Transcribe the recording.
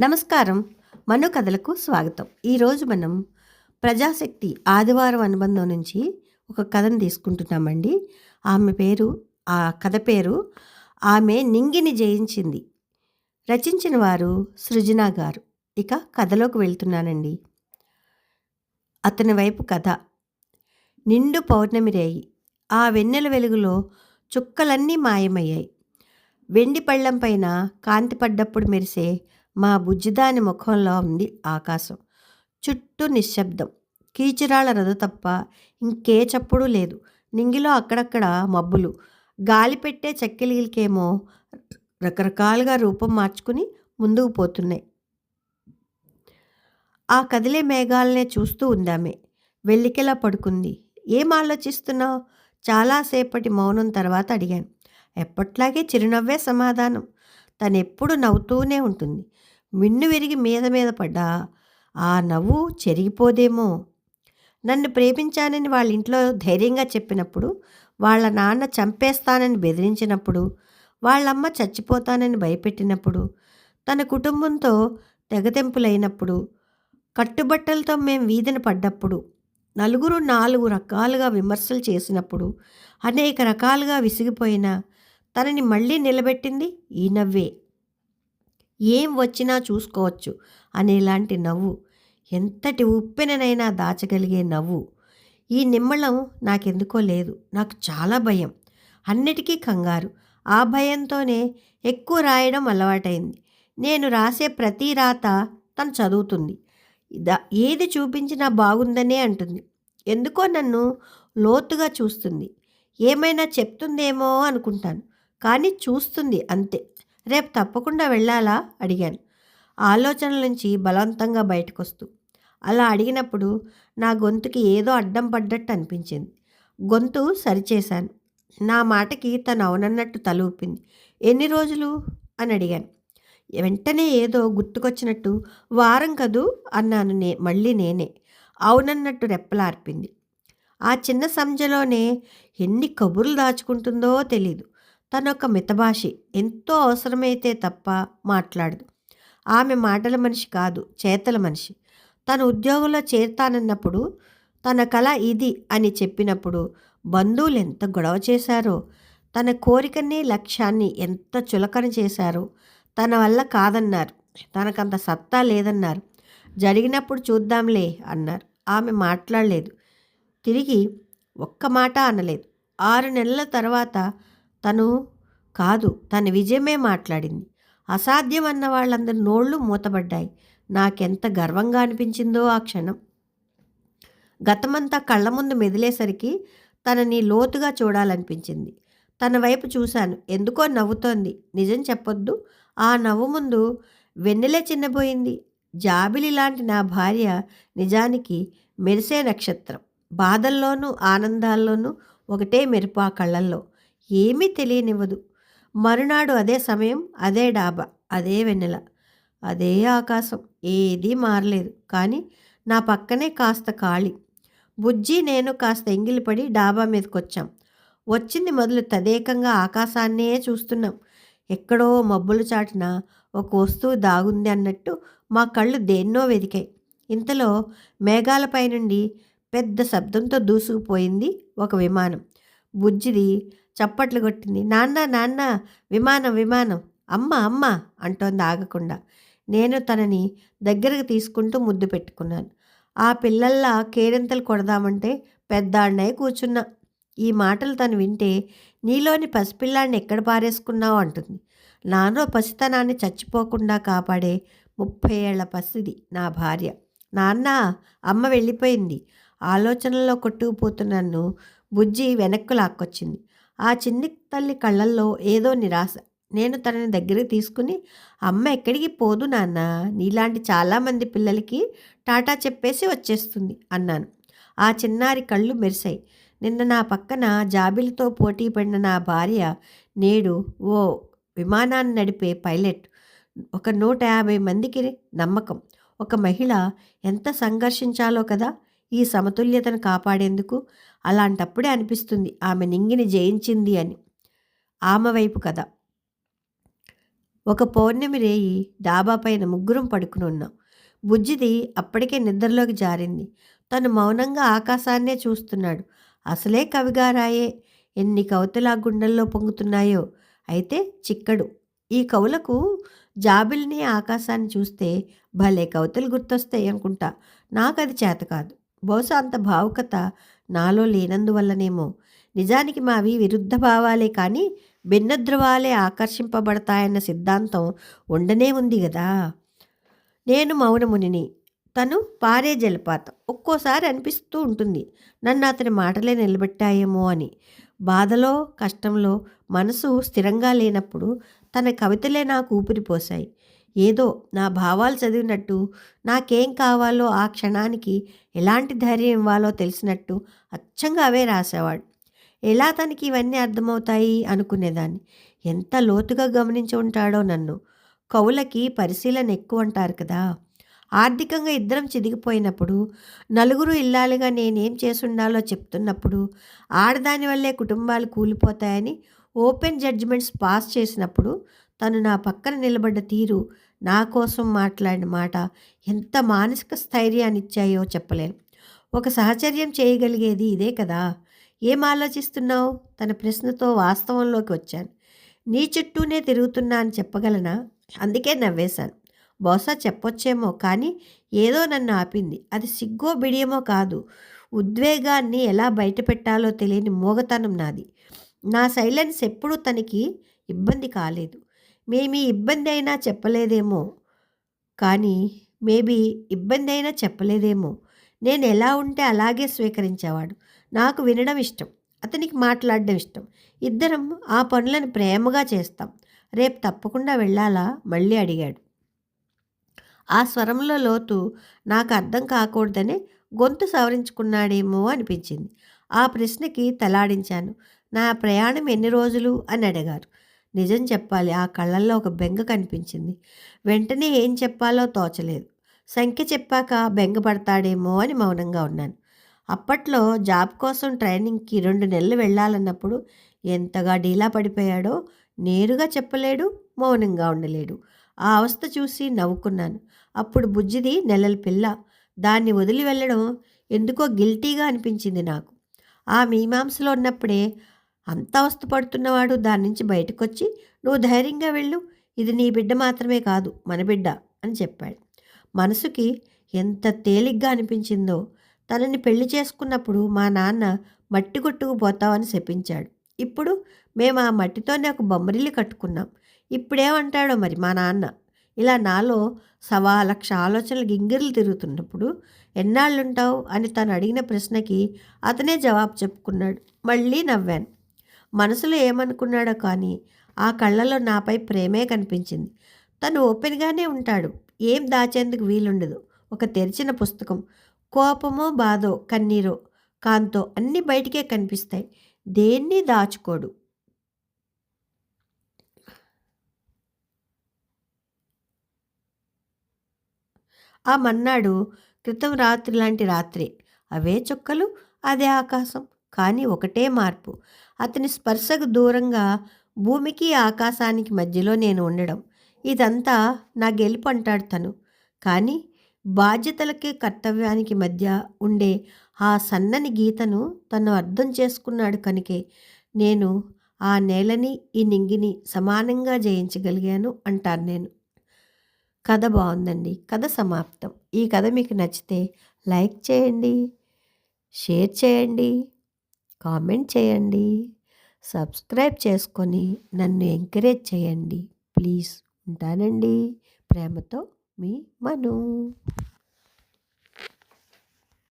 నమస్కారం. మను కథలకు స్వాగతం. ఈరోజు మనం ప్రజాశక్తి ఆదివారం అనుబంధం నుంచి ఒక కథను తీసుకుంటున్నామండి. ఆమె పేరు ఆ కథ పేరు ఆమె నింగిని జయించింది. రచించిన వారు సృజన గారు. ఇక కథలోకి వెళ్తున్నానండి. అతని వైపు కథ. నిండు పౌర్ణమి రేయి. ఆ వెన్నెల వెలుగులో చుక్కలన్నీ మాయమయ్యాయి. వెండి పళ్ళెం పైన కాంతి పడ్డప్పుడు మెరిసే మా బుజ్జిదాని ముఖంలో ఉంది ఆకాశం. చుట్టూ నిశ్శబ్దం. కీచురాళ్ళ రథ తప్ప ఇంకే చప్పుడు లేదు. నింగిలో అక్కడక్కడ మబ్బులు. గాలి పెట్టే చెక్కిలికేమో రకరకాలుగా రూపం మార్చుకుని ముందుకు పోతున్నాయి. ఆ కదిలే మేఘాలనే చూస్తూ ఉందామే. వెళ్ళికెలా పడుకుంది? ఏం ఆలోచిస్తున్నావు? చాలాసేపటి మౌనం తర్వాత అడిగాను. ఎప్పట్లాగే చిరునవ్వే సమాధానం. తను ఎప్పుడు నవ్వుతూనే ఉంటుంది. మిన్ను విరిగి మీద మీద పడ్డా ఆ నవ్వు చెరిగిపోదేమో. నన్ను ప్రేమించానని వాళ్ళ ఇంట్లో ధైర్యంగా చెప్పినప్పుడు వాళ్ళ నాన్న చంపేస్తానని బెదిరించినప్పుడు వాళ్ళమ్మ చచ్చిపోతానని భయపెట్టినప్పుడు తన కుటుంబంతో తెగతెంపులైనప్పుడు కట్టుబట్టలతో మేము వీధిన పడ్డప్పుడు నలుగురు నాలుగు రకాలుగా విమర్శలు చేసినప్పుడు అనేక రకాలుగా విసిగిపోయిన తనని మళ్ళీ నిలబెట్టింది ఈ నవ్వే. ఏం వచ్చినా చూసుకోవచ్చు అనేలాంటి నవ్వు ఎంతటి ఉప్పెననైనా దాచగలిగే నవ్వు. ఈ నిమ్మళం నాకెందుకో లేదు నాకు చాలా భయం. అన్నిటికీ కంగారు. ఆ భయంతోనే ఎక్కువ రాయడం అలవాటైంది. నేను రాసే ప్రతి రాత తను చదువుతుంది. ఏది చూపించినా బాగుందనే అంటుంది. ఎందుకో నన్ను లోతుగా చూస్తుంది. ఏమైనా చెప్తుందేమో అనుకుంటాను. కానీ చూస్తుంది అంతే. రేపు తప్పకుండా వెళ్ళాలా? అడిగాను. ఆలోచనల నుంచి బలవంతంగా బయటకొస్తూ. అలా అడిగినప్పుడు నా గొంతుకి ఏదో అడ్డం పడ్డట్టు అనిపించింది. గొంతు సరిచేశాను. నా మాటకి తను అవునన్నట్టు తలూపింది. ఎన్ని రోజులు? అని అడిగాను. వెంటనే ఏదో గుర్తుకొచ్చినట్టు వారం కదూ అన్నాను నే మళ్ళీ నేనే. అవునన్నట్టు రెప్పలార్పింది. ఆ చిన్న సంజలోనే ఎన్ని కబుర్లు దాచుకుంటుందో తెలీదు. తనొక మితభాషి ఎంతో అవసరమైతే తప్ప మాట్లాడదు. ఆమె మాటల మనిషి కాదు చేతల మనిషి. తన ఉద్యోగంలో చేరుతానన్నప్పుడు తన కళ ఇది అని చెప్పినప్పుడు బంధువులు ఎంత గొడవ చేశారో తన కోరికని లక్ష్యాన్ని ఎంత చులకన చేశారో తన వల్ల కాదన్నారు. తనకంత సత్తా లేదన్నారు. జరిగినప్పుడు చూద్దాంలే అన్నారు. ఆమె మాట్లాడలేదు. తిరిగి ఒక్క మాట అనలేదు. ఆరు నెలల తర్వాత తను కాదు తన విజయమే మాట్లాడింది. అసాధ్యం అన్న వాళ్ళందరి నోళ్ళు మూతబడ్డాయి. నాకెంత గర్వంగా అనిపించిందో ఆ క్షణం. గతమంతా కళ్ళ ముందు మెదిలేసరికి తనని లోతుగా చూడాలనిపించింది. తన వైపు చూశాను. ఎందుకో నవ్వుతోంది. నిజం చెప్పొద్దు. ఆ నవ్వు ముందు వెన్నెలే చిన్నబోయింది. జాబిలి లాంటి నా భార్య నిజానికి మెరిసే నక్షత్రం. బాధల్లోనూ ఆనందాల్లోనూ ఒకటే మెరుపు ఆ కళ్ళల్లో. ఏమీ తెలియనివ్వదు. మరునాడు అదే సమయం అదే డాబా అదే వెన్నెల అదే ఆకాశం. ఏదీ మారలేదు. కానీ నా పక్కనే కాస్త ఖాళీ. బుజ్జి నేను కాస్త ఎంగిలిపడి డాబా మీదకి వచ్చాం వచ్చింది మొదలు తదేకంగా ఆకాశాన్నే చూస్తున్నాం. ఎక్కడో మబ్బులు చాటిన ఒక వస్తువు దాగుంది అన్నట్టు మా కళ్ళు దేన్నో వెదికాయి ఇంతలో మేఘాలపై నుండి పెద్ద శబ్దంతో దూసుకుపోయింది ఒక విమానం. బుజ్జిది చప్పట్లు కొట్టింది నాన్న నాన్న విమానం విమానం అమ్మ అమ్మ అంటోంది ఆగకుండా. నేను తనని దగ్గరకు తీసుకుంటూ ముద్దు పెట్టుకున్నాను. ఆ పిల్లల్లా కేరింతలు కొడదామంటే పెద్ద కూర్చున్నా. ఈ మాటలు తను వింటే నీలోని పసిపిల్లాన్ని ఎక్కడ పారేసుకున్నావు అంటుంది. నానో పసితనాన్ని చచ్చిపోకుండా కాపాడే ముప్పై ఏళ్ళ పసిది నా భార్య. నాన్న అమ్మ వెళ్ళిపోయింది. ఆలోచనల్లో కొట్టుకుపోతున్నన్ను బుజ్జి వెనక్కు లాక్కొచ్చింది. ఆ చిన్ని తల్లి కళ్ళల్లో ఏదో నిరాశ. నేను తనని దగ్గరికి తీసుకుని అమ్మ ఎక్కడికి పోదు నాన్న. నీలాంటి చాలామంది పిల్లలకి టాటా చెప్పేసి వచ్చేస్తుంది అన్నాను. ఆ చిన్నారి కళ్ళు మెరిశాయి. నిన్న నా పక్కన జాబిలతో పోటీ పడిన నా భార్య నేడు ఓ విమానాన్ని నడిపే పైలట్. ఒక నూట యాభై మందికి నమ్మకం. ఒక మహిళ ఎంత సంఘర్షించాలో కదా ఈ సమతుల్యతను కాపాడేందుకు అలాంటప్పుడే అనిపిస్తుంది ఆమె నింగిని జయించింది అని. ఆమె వైపు కథ. ఒక పౌర్ణమి రేయి డాబా పైన ముగ్గురం పడుకుని ఉన్నాం. బుజ్జిది అప్పటికే నిద్రలోకి జారింది. తను మౌనంగా ఆకాశాన్నే చూస్తున్నాడు. అసలే కవిగారాయే. ఎన్ని కవితలు ఆ గుండెల్లో పొంగుతున్నాయో. అయితే చిక్కడు. ఈ కవులకు జాబిల్ని ఆకాశాన్ని చూస్తే భలే కవితలు గుర్తొస్తాయి అనుకుంటా. నాకు అది చేత కాదు. బహుశా అంత భావుకత నాలో లేనందువల్లనేమో. నిజానికి మావి విరుద్ధ భావాలే కానీ భిన్న ధృవాలే ఆకర్షింపబడతాయన్న సిద్ధాంతం ఉండనే ఉంది కదా నేను మౌనమునిని. తను పారే జలపాతం. ఒక్కోసారి అనిపిస్తూ ఉంటుంది. నన్ను అతని మాటలే నిలబెట్టాయేమో అని. బాధలో కష్టంలో మనసు స్థిరంగా లేనప్పుడు తన కవితలే నాకు ఊపిరిపోశాయి ఏదో నా భావాలు చదివినట్టు నాకేం కావాలో ఆ క్షణానికి ఎలాంటి ధైర్యం ఇవ్వాలో తెలిసినట్టు అచ్చంగా అవే రాసేవాడు. ఎలా తనకి ఇవన్నీ అర్థమవుతాయి? అనుకునేదాన్ని. ఎంత లోతుగా గమనించి ఉంటాడో నన్ను. కవులకి పరిశీలన ఎక్కువ అంటారు కదా. ఆర్థికంగా ఇద్దరం చిదిగిపోయినప్పుడు నలుగురు ఇల్లాలుగా నేనేం చేసుండాలో చెప్తున్నప్పుడు ఆడదాని వల్లే కుటుంబాలు కూలిపోతాయని ఓపెన్ జడ్జిమెంట్స్ పాస్ చేసినప్పుడు తను నా పక్కన నిలబడ్డ తీరు నా కోసం మాట్లాడిన మాట ఎంత మానసిక స్థైర్యాన్ని ఇచ్చాయో చెప్పలేను. ఒక సహచర్యం చేయగలిగేది ఇదే కదా. ఏం ఆలోచిస్తున్నావు? తన ప్రశ్నతో వాస్తవంలోకి వచ్చాను. నీ చుట్టూనే తిరుగుతున్నా అని చెప్పగలనా? అందుకే నవ్వేశాను. బహుశా చెప్పొచ్చేమో కానీ ఏదో నన్ను ఆపింది. అది సిగ్గో బిడియమో కాదు. ఉద్వేగాన్ని ఎలా బయటపెట్టాలో తెలియని మోగతనం నాది. నా సైలెన్స్ ఎప్పుడూ తనకి ఇబ్బంది కాలేదు. మేమీ ఇబ్బంది అయినా చెప్పలేదేమో. కానీ మేబీ ఇబ్బంది అయినా చెప్పలేదేమో. నేను ఎలా ఉంటే అలాగే స్వీకరించేవాడు. నాకు వినడం ఇష్టం. అతనికి మాట్లాడడం ఇష్టం. ఇద్దరం ఆ పనులను ప్రేమగా చేస్తాం. రేపు తప్పకుండా వెళ్ళాలా? మళ్ళీ అడిగాడు. ఆ స్వరంలో లోతు నాకు అర్థం కాకూడదనే గొంతు సవరించుకున్నాడేమో అనిపించింది. ఆ ప్రశ్నకి తలాడించాను. నా ప్రయాణం ఎన్ని రోజులు? అని అడిగారు. నిజం చెప్పాలి ఆ కళ్ళల్లో ఒక బెంగ కనిపించింది. వెంటనే ఏం చెప్పాలో తోచలేదు. సంఖ్య చెప్పాక బెంగ పడతాడేమో అని మౌనంగా ఉన్నాను. అప్పట్లో జాబ్ కోసం ట్రైనింగ్కి రెండు నెలలు వెళ్ళాలన్నప్పుడు ఎంతగా డీలా పడిపోయాడో నేరుగా చెప్పలేడు మౌనంగా ఉండలేడు. ఆ అవస్థ చూసి నవ్వుకున్నాను. అప్పుడు బుజ్జిది నెలల పిల్ల. దాన్ని వదిలి వెళ్ళడం ఎందుకో గిల్టీగా అనిపించింది నాకు. ఆ మీమాంసలో ఉన్నప్పుడే అంత వస్తు పడుతున్నవాడు దాని నుంచి బయటకొచ్చి నువ్వు ధైర్యంగా వెళ్ళు. ఇది నీ బిడ్డ మాత్రమే కాదు మన బిడ్డ అని చెప్పాడు. మనసుకి ఎంత తేలిగ్గా అనిపించిందో తనని పెళ్ళి చేసుకున్నప్పుడు మా నాన్న మట్టి కొట్టుకుపోతావని శపించాడు. ఇప్పుడు మేము ఆ మట్టితోనే ఒక బొమ్మరిల్లు కట్టుకున్నాం. ఇప్పుడేమంటాడో మరి మా నాన్న. ఇలా నాలో సవా లక్ష ఆలోచనలు గింగిర్లు తిరుగుతున్నప్పుడు ఎన్నాళ్ళుంటావు? అని తను అడిగిన ప్రశ్నకి అతనే జవాబు చెప్పుకున్నాడు. మళ్ళీ నవ్వాను. మనసులో ఏమనుకున్నాడో కానీ ఆ కళ్ళలో నాపై ప్రేమే కనిపించింది. తను ఓపెన్గానే ఉంటాడు. ఏం దాచేందుకు వీలుండదు. ఒక తెరిచిన పుస్తకం. కోపమో బాధో కన్నీరో కాంతో అన్నీ బయటికే కనిపిస్తాయి. దేన్ని దాచుకోడు. ఆ మన్నాడు క్రితం రాత్రి లాంటి రాత్రి. అవే చుక్కలు అదే ఆకాశం. కానీ ఒకటే మార్పు. అతని స్పర్శకు దూరంగా భూమికి ఆకాశానికి మధ్యలో నేను ఉండడం. ఇదంతా నా గెలుపు అంటాడు తను. కానీ బాధ్యతలకి కర్తవ్యానికి మధ్య ఉండే ఆ సన్నని గీతను తను అర్థం చేసుకున్నాడు కనుకే. నేను ఆ నేలని ఈ నింగిని సమానంగా జయించగలిగాను అంటాను నేను. కథ బాగుందండి. కథ సమాప్తం. ఈ కథ మీకు నచ్చితే లైక్ చేయండి షేర్ చేయండి కామెంట్ చేయండి సబ్స్క్రైబ్ చేసుకొని నన్ను ఎంకరేజ్ చేయండి. ప్లీజ్ ఉంటానండి. ప్రేమతో మీ మను.